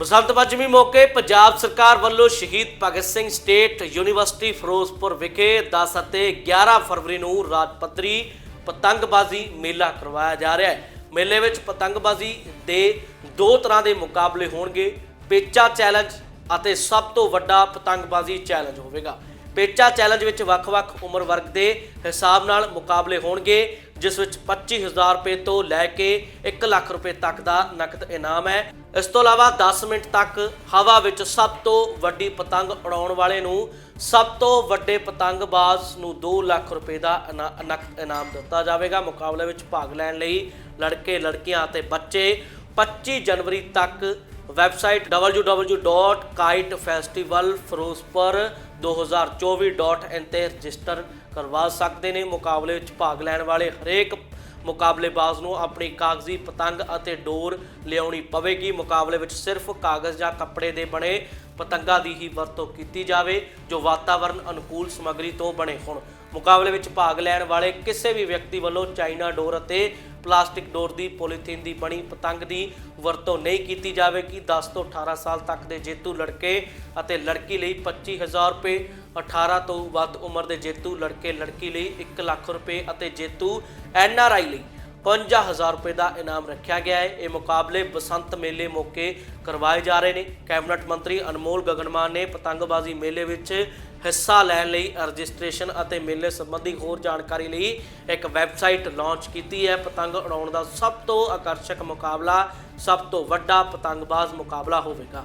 ਬਸੰਤ ਪੰਚਮੀ ਮੌਕੇ ਪੰਜਾਬ ਸਰਕਾਰ ਵੱਲੋਂ ਸ਼ਹੀਦ ਭਗਤ ਸਿੰਘ ਸਟੇਟ ਯੂਨੀਵਰਸਿਟੀ ਫਿਰੋਜ਼ਪੁਰ ਵਿਖੇ 10 ਅਤੇ 11 ਫਰਵਰੀ ਨੂੰ ਰਾਜ ਪੱਧਰੀ ਪਤੰਗਬਾਜ਼ੀ ਮੇਲਾ ਕਰਵਾਇਆ ਜਾ ਰਿਹਾ ਹੈ। ਮੇਲੇ ਵਿੱਚ ਪਤੰਗਬਾਜ਼ੀ ਦੇ ਦੋ ਤਰ੍ਹਾਂ ਦੇ ਮੁਕਾਬਲੇ ਹੋਣਗੇ, ਪੇਚਾ ਚੈਲੰਜ ਅਤੇ ਸਭ ਤੋਂ ਵੱਡਾ ਪਤੰਗਬਾਜ਼ੀ ਚੈਲੰਜ ਹੋਵੇਗਾ। ਪੇਚਾ ਚੈਲੰਜ ਵਿੱਚ ਵੱਖ-ਵੱਖ ਉਮਰ ਵਰਗ ਦੇ ਹਿਸਾਬ ਨਾਲ ਮੁਕਾਬਲੇ ਹੋਣਗੇ, ਜਿਸ ਵਿੱਚ 25000 ਰੁਪਏ ਤੋਂ ਲੈ ਕੇ 1 ਲੱਖ ਰੁਪਏ ਤੱਕ ਦਾ ਨਕਦ ਇਨਾਮ ਹੈ। ਇਸ ਤੋਂ ਇਲਾਵਾ 10 ਮਿੰਟ ਤੱਕ ਹਵਾ ਵਿੱਚ ਸਭ ਤੋਂ ਵੱਡੀ ਪਤੰਗ ਉਡਾਉਣ ਵਾਲੇ ਨੂੰ ਸਭ ਤੋਂ ਵੱਡੇ ਪਤੰਗਬਾਜ਼ ਨੂੰ 2 ਲੱਖ ਰੁਪਏ ਦਾ ਇਨਾ- ਨਕਦ ਇਨਾਮ ਦਿੱਤਾ ਜਾਵੇਗਾ। ਮੁਕਾਬਲੇ ਵਿੱਚ ਭਾਗ ਲੈਣ ਲਈ ਲੜਕੇ, ਲੜਕੀਆਂ ਅਤੇ ਬੱਚੇ 25 ਜਨਵਰੀ ਤੱਕ ਵੈਬਸਾਈਟ www.kitefestivalfirozpur2024.in ਤੇ ਰਜਿਸਟਰ ਕਰਵਾ ਸਕਦੇ ਨੇ। ਮੁਕਾਬਲੇ ਵਿੱਚ ਭਾਗ ਲੈਣ ਵਾਲੇ ਹਰੇਕ ਮੁਕਾਬਲੇਬਾਜ਼ ਨੂੰ ਆਪਣੀ ਕਾਗਜ਼ੀ ਪਤੰਗ ਅਤੇ ਡੋਰ ਲਿਆਉਣੀ ਪਵੇਗੀ। ਮੁਕਾਬਲੇ ਵਿੱਚ ਸਿਰਫ ਕਾਗਜ਼ ਜਾਂ ਕੱਪੜੇ ਦੇ ਬਣੇ ਪਤੰਗਾਂ ਦੀ ਹੀ ਵਰਤੋਂ ਕੀਤੀ ਜਾਵੇ, ਜੋ ਵਾਤਾਵਰਣ ਅਨੁਕੂਲ ਸਮੱਗਰੀ ਤੋਂ ਬਣੇ ਹੋਣ। ਮੁਕਾਬਲੇ ਵਿੱਚ ਭਾਗ ਲੈਣ ਵਾਲੇ ਕਿਸੇ ਵੀ ਵਿਅਕਤੀ ਵੱਲੋਂ ਚਾਈਨਾ ਡੋਰ ਅਤੇ ਪਲਾਸਟਿਕ ਡੋਰ ਦੀ ਪੋਲੀਥੀਨ ਦੀ ਬਣੀ ਪਤੰਗ ਦੀ ਵਰਤੋਂ ਨਹੀਂ ਕੀਤੀ ਜਾਵੇਗੀ। 10 ਤੋਂ 18 ਸਾਲ ਤੱਕ ਦੇ ਜੇਤੂ ਲੜਕੇ ਅਤੇ ਲੜਕੀ ਲਈ 25000 ਰੁਪਏ 18 ਤੋਂ ਵੱਧ ਉਮਰ ਦੇ ਜੇਤੂ ਲੜਕੇ, ਲੜਕੀ ਲਈ 1 ਲੱਖ ਰੁਪਏ ਅਤੇ ਜੇਤੂ ਐਨ ਆਰ ਆਈ ਲਈ 50000 ਰੁਪਏ ਦਾ ਇਨਾਮ ਰੱਖਿਆ ਗਿਆ ਹੈ। ਇਹ ਮੁਕਾਬਲੇ ਬਸੰਤ ਮੇਲੇ ਮੌਕੇ ਕਰਵਾਏ ਜਾ ਰਹੇ ਨੇ। ਕੈਬਨਿਟ ਮੰਤਰੀ ਅਨਮੋਲ ਗਗਨਮਾਨ ਨੇ ਪਤੰਗਬਾਜ਼ੀ ਮੇਲੇ ਵਿੱਚ ਹਿੱਸਾ ਲੈਣ ਲਈ ਰਜਿਸਟ੍ਰੇਸ਼ਨ ਅਤੇ ਮੇਲੇ ਸੰਬੰਧੀ ਹੋਰ ਜਾਣਕਾਰੀ ਲਈ ਇੱਕ ਵੈਬਸਾਈਟ ਲਾਂਚ ਕੀਤੀ ਹੈ। ਪਤੰਗ ਉਡਾਉਣ ਦਾ ਸਭ ਤੋਂ ਆਕਰਸ਼ਕ ਮੁਕਾਬਲਾ, ਸਭ ਤੋਂ ਵੱਡਾ ਪਤੰਗਬਾਜ਼ ਮੁਕਾਬਲਾ ਹੋਵੇਗਾ।